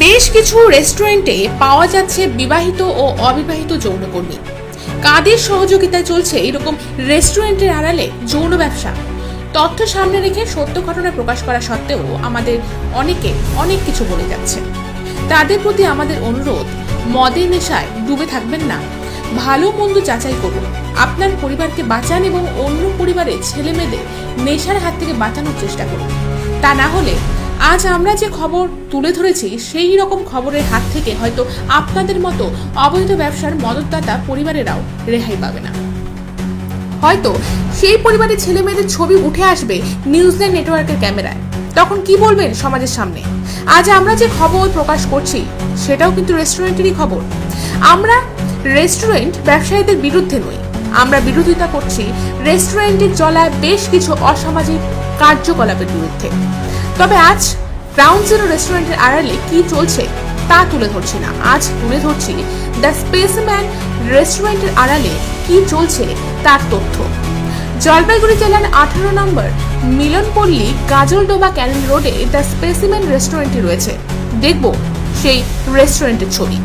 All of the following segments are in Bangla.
বেশ কিছু রেস্টুরেন্টে পাওয়া যাচ্ছে বিবাহিত ও অবিবাহিত যৌনকর্মী। কাদের সহযোগিতায় চলছে এরকম রেস্টুরেন্টের আড়ালে যৌন ব্যবসা? তথ্য সামনে রেখে সত্য ঘটনা প্রকাশ করা সত্ত্বেও আমাদের অনেকে অনেক কিছু বলে যাচ্ছে। তাদের প্রতি আমাদের অনুরোধ, মদের নেশায় ডুবে থাকবেন না। ভালো মন্দ যাচাই করুন। আপনার পরিবারকে বাঁচান এবং অন্য পরিবারের ছেলে মেয়েদের নেশার হাত থেকে বাঁচানোর চেষ্টা করুন। তা না হলে আজ আমরা যে খবর তুলে ধরেছি, সেই রকম খবরের হাত থেকে হয়তো আপনাদের মতো অবৈধ ব্যবসার মদতদাতা পরিবারেরাও রেহাই পাবে না। হয়তো সেই পরিবারের ছেলে মেয়েদের ছবি উঠে আসবে নিউজিল্যান্ড নেটওয়ার্কের ক্যামেরায়। তখন কি বলবেন সমাজের সামনে? আজ আমরা যে খবর প্রকাশ করছি, সেটাও কিন্তু রেস্টুরেন্টেরই খবর। আমরা রেস্টুরেন্ট ব্যবসায়ীদের বিরুদ্ধে নই। আমরা বিরোধিতা করছি রেস্টুরেন্টের চলায় বেশ কিছু অসামাজিক কার্যকলাপের বিরুদ্ধে। তবে আজ গ্রাউন্ড জিরো রেস্টুরেন্টের আড়ালে কি চলছে তা তুলে ধরছি না। আজ তুলে ধরছি দ্য স্পেসম্যান রেস্টুরেন্টের আড়ালে কি চলছে তার তথ্য। জলপাইগুড়ি জেলার আঠারো নম্বর মিলনপল্লী গাজলডোবা ক্যানেল রোডে দ্য স্পেসিম্যান রেস্টুরেন্টটি রয়েছে। দেখব সেই রেস্টুরেন্টের ছবি।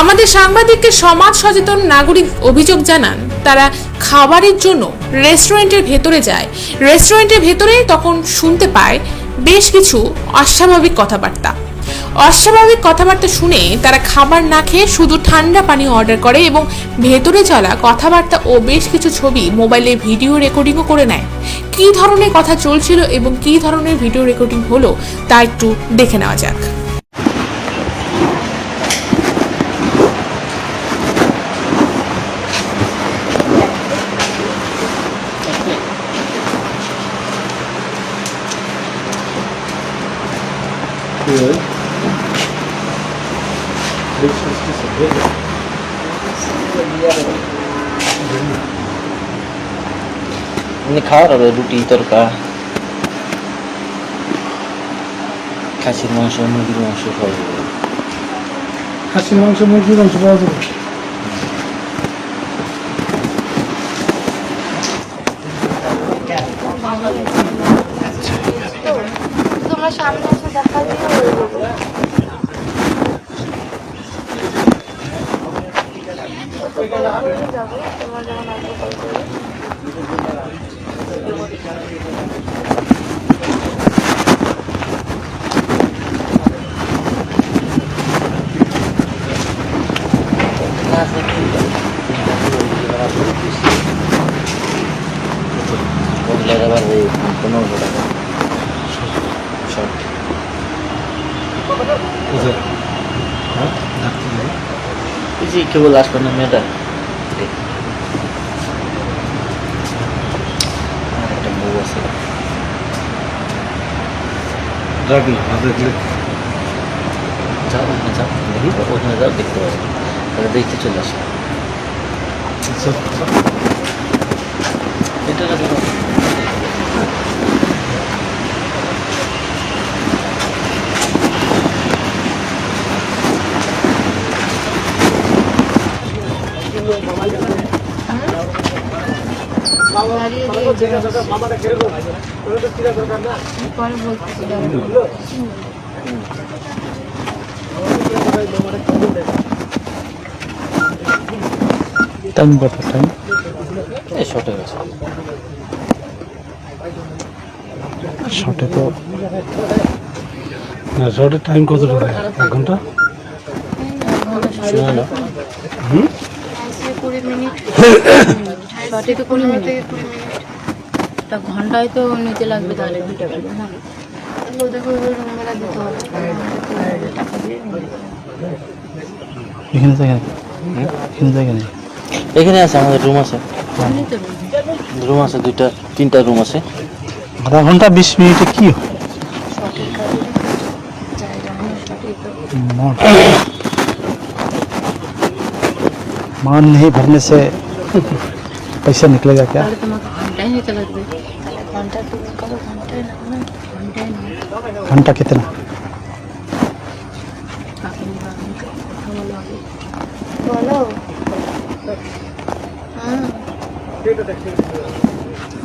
আমাদের সাংবাদিককে সমাজ সচেতন নাগরিক অভিযোগ জানান। তারা খাবারের জন্য রেস্টুরেন্টের ভেতরে যায়। রেস্টুরেন্টের ভেতরে তখন শুনতে পায় বেশ কিছু অস্বাভাবিক কথাবার্তা। অস্বাভাবিক কথাবার্তা শুনে তারা খাবার না খেয়ে শুধু ঠান্ডা পানি অর্ডার করে এবং ভেতরে চলা কথাবার্তা ও বেশ কিছু ছবি মোবাইলে ভিডিও রেকর্ডিংও করে নেয়। কী ধরনের কথা চলছিল এবং কী ধরনের ভিডিও রেকর্ডিং হলো তা একটু দেখে নেওয়া যাক। Good. This is just a big one. এমনি খাওয়ার হবে রুটি তরকা খাসির মাংস মুরগির মাংস খাওয়া যাবে খাসির মাংস মুরগির মাংস পাওয়া যাবে তোমরা সামনে এসে দেখা দিয়ে হয়ে যাবে যাবে তোমার যখন আসবে কল করবে না সে ঠিক বদলের আবার ওই পনেরোশো টাকা শর্ট কোথায় হ্যাঁ ডাক্তার যাবে যে কেবল আসবে না মেয়েটা একটা বউ আছে যাবি না দেখলে যাও ওখানে যাও দেখি ওখানে যাও দেখতে পাবে তাহলে দেখতে চলে আসো আচ্ছা, এটা না যাও। দাঁড়িয়ে দিয়ে পরে বলতেছি দাঁড়াও। টাইম কত টাইম এই শর্টে গেছে শর্টে তো না শর্টে টাইম কত টাকা এক ঘণ্টা? হুম? কুড়ি মিনিট। শর্টে তো কুড়ি মিনিট। থেকে কুড়ি মিনিট তা ঘন্টায় তো নিতে লাগবে তাহলে দুই টাকা দিয়ে না ওদেরকে ওই রুম বেলা দিতে হবে টাকা দিয়ে নিতে হবে। এখানে জায়গা এখানে জায়গা নেই এখানে আছে আমাদের রুম আছে এমনি তো room। রুম আছে দুইটা তিনটা রুম আছে আধা ঘন্টা বিশ মিনিটে কি হয় শর্টের কাজে জায়গা নেই শর্টেই তো मान मान नहीं भरने से पैसा निकलेगा क्या তাহলে তোমাকে ঘন্টায় নিতে লাগবে ঘন্টা তো কত ঘন্টায় না না ঘন্টায় না घंटा कितना কাকুনি বাকুনি কথা বলো আগে বলো হ্যাঁ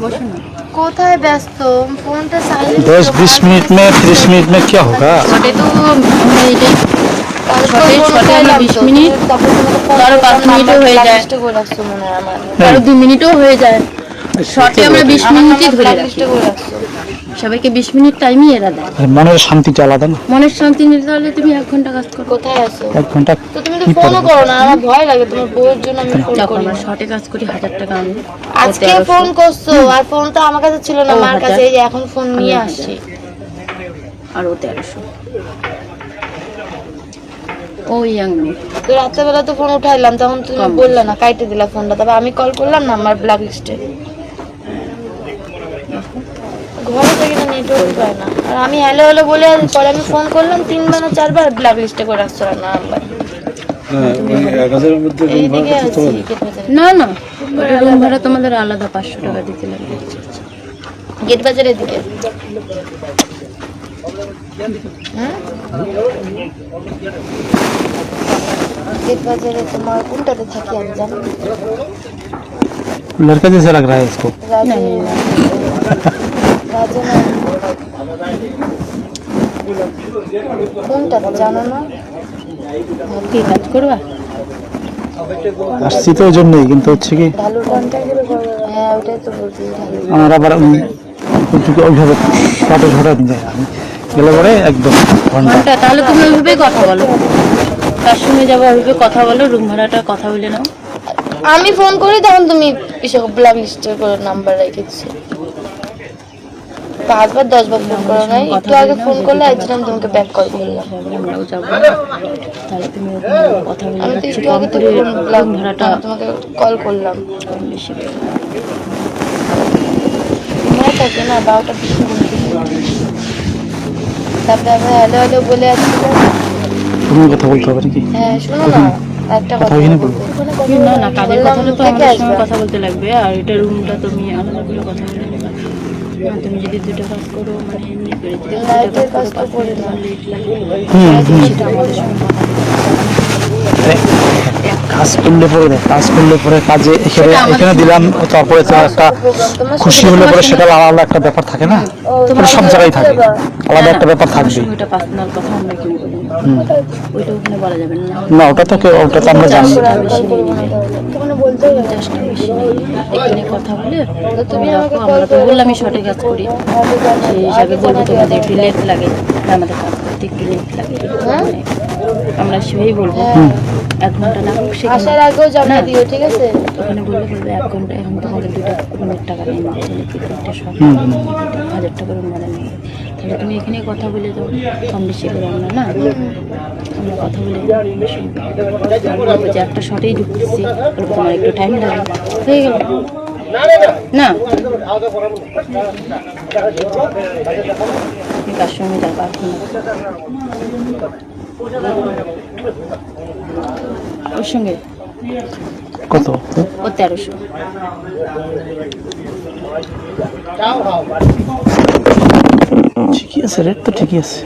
বসো না কোথায় ব্যস্ত ফোনটা সাইলেন্ট दस बीस मिनट में तीस मिनट में क्या होगा শটে তো আমরা এটাই শটে শটে আমরা বিশ মিনিট কারো পাঁচ মিনিটও হয়ে যায় করে রাখছো মনে হয় আমার কারো দু মিনিটও হয়ে যায় শটে আমরা বিশ মিনিটই ধরে রাখি। লিস্টে করে রাখছো সবাইকে বিশ মিনিট টাইমই এরা দেয়। মনের শান্তিটা আলাদা না? মনের শান্তি নিতে তাহলে তুমি এক ঘণ্টা কাজ করো। কোথায় আছো? এক ঘণ্টা তো তুমি তো ফোনও করো না আমার ভয় লাগে তোমার বউয়ের জন্য আমি ফোন দেখো করি আমরা শর্টে কাজ করি হাজার টাকা আমি আজকে ফোন করছ আর ফোন তো আমার কাছে ছিল না মার কাছে এই যে এখন ফোন নিয়ে আমি আসছি। আর ও তেরোশো। ও ইয়াং মেয়ে। তো রাত্রেবেলা তো ফোন উঠাইলাম তখন তুমি। বললে না কাইটে দিলা ফোনটা তবে আমি কল করলাম না আমার ব্ল্যাক লিস্টে ঘরে থেকে না নেটওয়ার্ক পায় না আর আমি হ্যালো হ্যালো বলে পরে আমি ফোন করলাম তিনবার না চারবার ব্ল্যাক লিস্টে করে রাখছো না নাম্বার এইদিকে আছি গেট বাজারে না না ওটা রুম ভাড়া তোমাদের আলাদা পাঁচশো টাকা দিতে লাগবে গেট বাজারের দিকে হুম? গেট বাজারে তোমার কোনটাতে থাকি আমি জানো लड़का जैसा लग रहा है इसको রাজে রাজে না কোনটাতে জানো না? কি কাজ করবা? আসছি তো ওই জন্যই কিন্তু হচ্ছে কি হ্যাঁ আমার আবার ওইভাবে ফটো ফটো যায় আমি গেলে পরে একদম ঘণ্টা। তাহলে তুমি ওইভাবে কথা বলো। তার সঙ্গে যাব ওইভাবে কথা বলো রুম ভাড়াটা কথা বলে নাও। আমি ফোন করি তখন তুমি এসব ব্ল্যাক লিস্টে করে নাম্বার রেখেছি। পাঁচবার দশবার ফোন করো নাই একটু আগে ফোন করলে একদিন আমি তোমাকে ব্যাক কল করলাম। আমরাও যাব। তাহলে তুমি কথা বলে আমি তো একটু আগে তো ফোন রুম ভাড়াটা তোমাকে কল করলাম। বেশি মনে থাকে না বারোটা বিশ তারপরে আমি হ্যালো হ্যালো বলে আসছিলাম তুমি কথা বলতে হবে নাকি হ্যাঁ শোনো না একটা কথা না না কাজের কথা তো থেকে সঙ্গে কথা বলতে লাগবে আর এটা রুমটা তুমি আলাদা করে কথা বলে তুমি যদি দুটো কাজ করো মানে এমনি করে দুটো কাজ করো। তোমার লেট লাগবে। সেটা আমাদের সঙ্গে করলে পরে দেখ, কাজ করলে পরে কাজে এখানে এখানে দিলাম তারপরে তো একটা খুশি হলে পরে সেটা আলাদা একটা ব্যাপার থাকে না? এটা সব জায়গায় থাকে। আলাদা একটা ব্যাপার থাকবে। না ওটা তো কেউ- ওটা তো আমরা জানি। বেশি এখানে কথা বলে আমরা তো বললামই শর্টে কাজ করি সেই বলব একটু লেট লাগে আমাদের একটু লেট লাগে মানে আমরা সেভাবেই বলব এক ঘণ্টা সেখানে আসার আগেও দিও ঠিক আছে ওখানে বললে বলবে এক ঘণ্টা এখন তোমাদের দুটা রুমের টাকা নেই হাজার টাকা রুম ভাড়া নেই তাহলে তুমি এখানে কথা বলে দাও। কম বেশি করে আমরা না আমরা কথা বলে আর যে একটা শটেই ঢুকতেছি তোমার একটু টাইম লাগে হয়ে গেল। না। তুমি কার সঙ্গে যাবা এখন ওর সঙ্গে? কত? ও তেরোশো। ঠিকই আছে রেট তো ঠিকই আছে।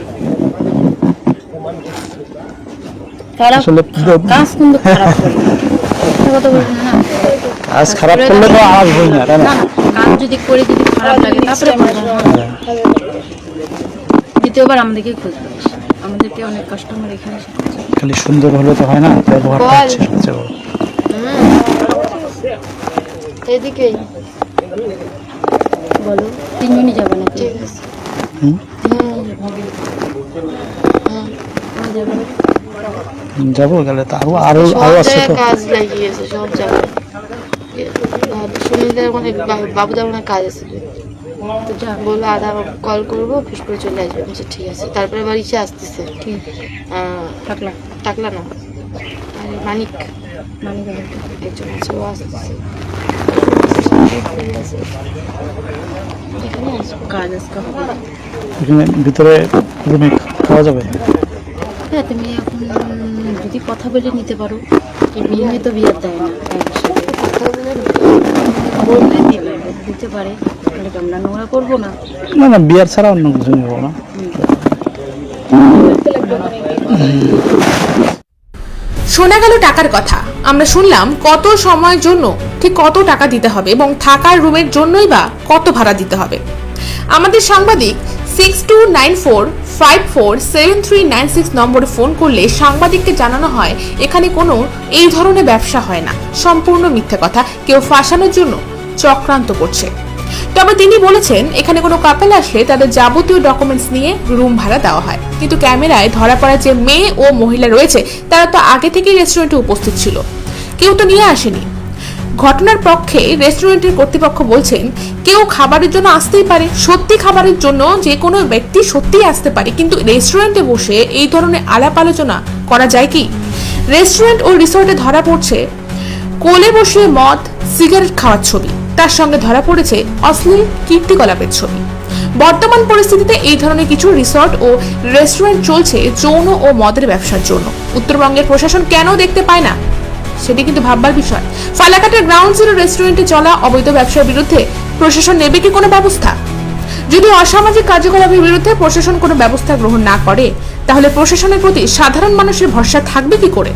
খারাপ না করলে তো না তাই না? না না, কাজ যদি করে যদি খারাপ লাগে তারপরে দ্বিতীয়বার আমাদেরকে খুঁজবে আমাদেরকে অনেক কাস্টমার এখানে খালি সুন্দর হলে তো হয় না ব্যবহার বল। হচ্ছে সবচেয়ে বড়। এদিকেই বলো তিনজনই যাবে নাকি? ঠিক আছে। হুম? তুমি যাবে গেলে তো আরও আরও সব আরও আছে জায়গায় তো কাজ লাগিয়েছে সব জায়গায়। সুনীলদের মানে বাবুদার মানে কাজ আছে তো। যা বলল আধা কল করব ফিস করে চলে আসবে। বলছি, ঠিক আছে। তারপরে আবার ইসে আসতেছে। ঠিক থাকলাম টাকলা। না। আরে মানিক। মানে গেলে একজন আছে ও আসতেছে। এখানে ভিতরে রুমে খাওয়া যাবে? হ্যাঁ তুমি এখন যদি কথা বলে নিতে পারো। এমনি তো বিয়ার দেয় না বললে দিবে দিতে পারে। আমরা নোংরা করব না। না না বিয়ার ছাড়া অন্য কিছু নেব না। শোনা গেল টাকার কথা। আমরা শুনলাম কত সময়ের জন্য ঠিক কত টাকা দিতে হবে এবং থাকার রুমের জন্যই বা কত ভাড়া দিতে হবে। আমাদের সাংবাদিক six two nine four five four seven three nine six নম্বরে ফোন করলে সাংবাদিককে জানানো হয়, এখানে কোনো এই ধরনের ব্যবসা হয় না। সম্পূর্ণ মিথ্যে কথা। কেউ ফাঁসানোর জন্য চক্রান্ত করছে। তবে তিনি বলেছেন, এখানে কোনো কাপল আসলে তাদের যাবতীয় ডকুমেন্টস নিয়ে রুম ভাড়া দেওয়া হয়। কিন্তু ক্যামেরায় ধরা পড়া যে মেয়ে ও মহিলা রয়েছে, তারা তো আগে থেকেই রেস্টুরেন্টে উপস্থিত ছিল। কেউ তো নিয়ে আসেনি। ঘটনার পক্ষে রেস্টুরেন্টের কর্তৃপক্ষ বলছেন, কেউ খাবারের জন্য আসতেই পারে, সত্যি খাবারের জন্য যে কোনো ব্যক্তি সত্যিই আসতে পারে, কিন্তু রেস্টুরেন্টে বসে এই ধরনের আলাপ আলোচনা করা যায় কি? রেস্টুরেন্ট ও রিসোর্টে ধরা পড়ছে, কোলে বসে মদ সিগারেট খাওয়ার ছবি। তার সঙ্গে ধরা পড়েছে অশ্লীল কীর্তিকলাপের ছবি। বর্তমান পরিস্থিতিতে এই ধরনের কিছু রিসর্ট ও রেস্টুরেন্ট চলছে যৌন ও মদের ব্যবসার জন্য। উত্তরবঙ্গের প্রশাসন কেন দেখতে পায় না? সেটি কিন্তু ভাববার বিষয়। ফালাকাটের গ্রাউন্ড জিরো রেস্টুরেন্টে চলা অবৈধ ব্যবসার বিরুদ্ধে প্রশাসন নেবে কি কোনো ব্যবস্থা? যদি অসামাজিক কার্যকলাপের বিরুদ্ধে প্রশাসন কোনো ব্যবস্থা গ্রহণ না করে, তাহলে প্রশাসনের প্রতি সাধারণ মানুষের ভরসা থাকবে কি করে?